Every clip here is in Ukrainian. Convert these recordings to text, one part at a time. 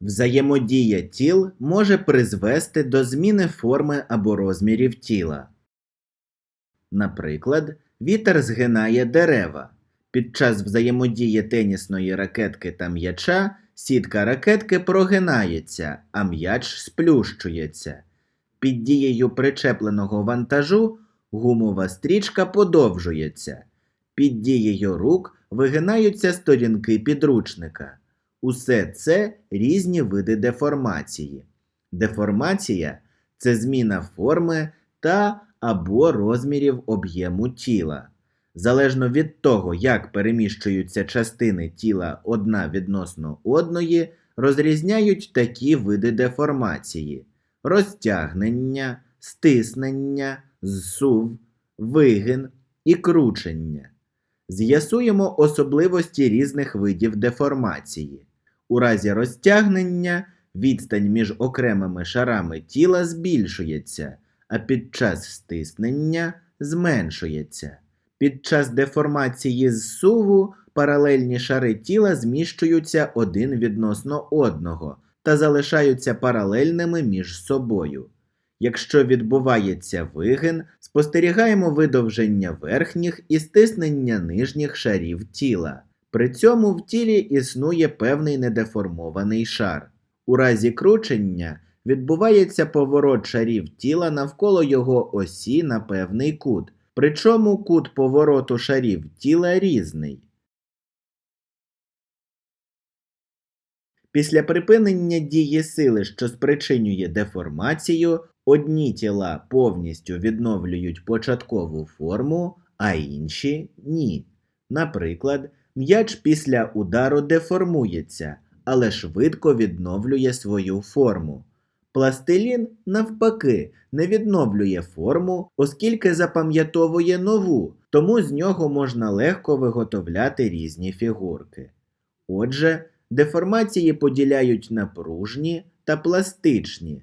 Взаємодія тіл може призвести до зміни форми або розмірів тіла. Наприклад, вітер згинає дерева. Під час взаємодії тенісної ракетки та м'яча сітка ракетки прогинається, а м'яч сплющується. Під дією причепленого вантажу гумова стрічка подовжується. Під дією рук вигинаються сторінки підручника. Усе це різні види деформації. Деформація це зміна форми та або розмірів об'єму тіла. Залежно від того, як переміщуються частини тіла одна відносно одної, розрізняють такі види деформації: розтягнення, стиснення, зсув, вигин і кручення. З'ясуємо особливості різних видів деформації. У разі розтягнення відстань між окремими шарами тіла збільшується, а під час стиснення зменшується. Під час деформації зсуву паралельні шари тіла зміщуються один відносно одного та залишаються паралельними між собою. Якщо відбувається вигин, спостерігаємо видовження верхніх і стиснення нижніх шарів тіла. При цьому в тілі існує певний недеформований шар. У разі кручення відбувається поворот шарів тіла навколо його осі на певний кут, причому кут повороту шарів тіла різний. Після припинення дії сили, що спричинює деформацію, одні тіла повністю відновлюють початкову форму, а інші ні. Наприклад, м'яч після удару деформується, але швидко відновлює свою форму. Пластилін, навпаки, не відновлює форму, оскільки запам'ятовує нову, тому з нього можна легко виготовляти різні фігурки. Отже, деформації поділяють на пружні та пластичні.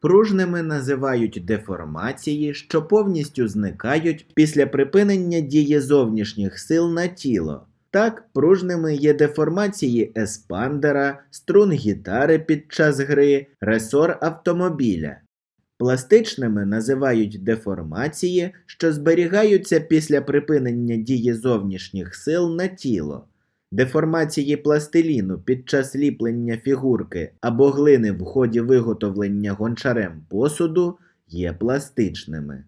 Пружними називають деформації, що повністю зникають після припинення дії зовнішніх сил на тіло. Так, пружними є деформації еспандера, струн гітари під час гри, ресор автомобіля. Пластичними називають деформації, що зберігаються після припинення дії зовнішніх сил на тіло. Деформації пластиліну під час ліплення фігурки або глини в ході виготовлення гончарем посуду є пластичними.